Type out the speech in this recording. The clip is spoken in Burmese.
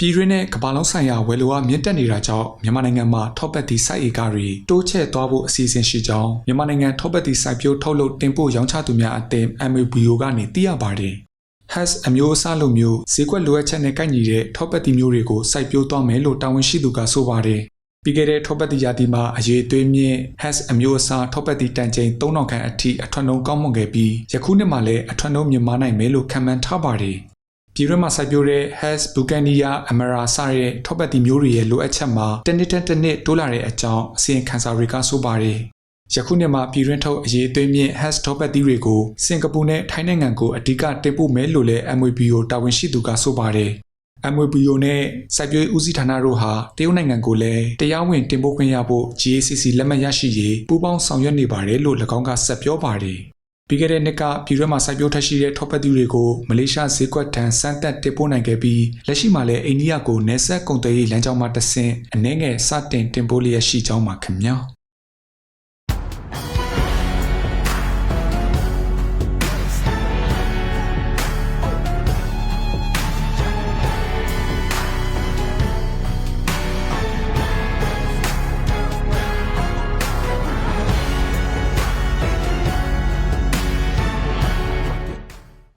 ပြည်တွင်းနဲ့ကမ္ဘာလုံးဆိုင်ရာဝယ်လိုအားမြင့်တက်နေတာကြောင့်မြန်မာနိုင်ငံမှာထောပတ်တီစိုက်ဧကတွေတိုးချဲ့သွားဖို့အစီအစဉ်ရှိကြောင်းမြန်မာနိုင်ငံထောပတ်တီစိုက်ပျိုးထုတ်လုပ်တင်ပို့ရောင်းချသူများအသင်း MABO ကနေသိရပါတယ်။ has အမျိုးအစားလိုမျိုးဈေးကွက်လိုအပ်ချက်နဲ့ကိုက်ညီတဲ့ထောပတ်တီမျိုးတွေကိုစိုက်ပျိုးသွားမယ်လို့တာဝန်ရှိသူကဆိုပါတယ်။ပြီးခဲ့တဲ့ထောပတ်တီရာသီမှာအရေးသွေးမြင့် has အမျိုးအစားထောပတ်တီတန်ချိန်3000ခန့်အထိအထွတ်နှုံကောင်းမွန်ခဲ့ပြီးယခုနှစ်မှာလည်းအထွတ်နှုံမြင့်မားနိုင်မယ်လို့ခန့်မှန်းထားပါတယ်။ ပြည်တွင်းမှာစိုက်ပျိုးတဲ့ Has Bucania Amara စတဲ့ထောပတ်တီမျိုးတွေရဲ့လိုအပ်ချက်မှာတစ်နှစ်တစ်တစ်နှစ်တိုးလာတဲ့အကြောင်းအစီရင်ခံစာတွေကဆိုပါတယ်။ယခုနှစ်မှာပြည်တွင်းထုတ်အရေးအသွေးမြင့် Has ထောပတ်တီတွေကိုစင်ကာပူနဲ့ထိုင်းနိုင်ငံကိုအဓိကတင်ပို့မယ်လို့လည်း MWBO တာဝန်ရှိသူကဆိုပါတယ်။ MWBO နဲ့စိုက်ပျိုးရေးဦးစီးဌာနတို့ဟာတရုတ်နိုင်ငံကိုလည်းတရားဝင်တင်ပို့ခွင့်ရဖို့ GACC လက်မှတ်ရရှိရေးပူးပေါင်းဆောင်ရွက်နေပါတယ်လို့၎င်းကဆက်ပြောပါတယ်။ ပြီးခဲ့တဲ့နှစ်ကပြည်တွင်းမှာစိုက်ပျိုးထရှိတဲ့ထောပတ်တီတွေကိုမလေးရှားဈေးကွက်ထံစမ်းသပ်တင်ပို့နိုင်ခဲ့ပြီးလက်ရှိမှာလည်းအိန္ဒိယကိုနယ်စပ်ကုန်သွယ်ရေးလမ်းကြောင်းမှာတဆင့်အနည်းငယ်စတင်တင်ပို့လျက်ရှိကြောင်းပါခင်ဗျာ။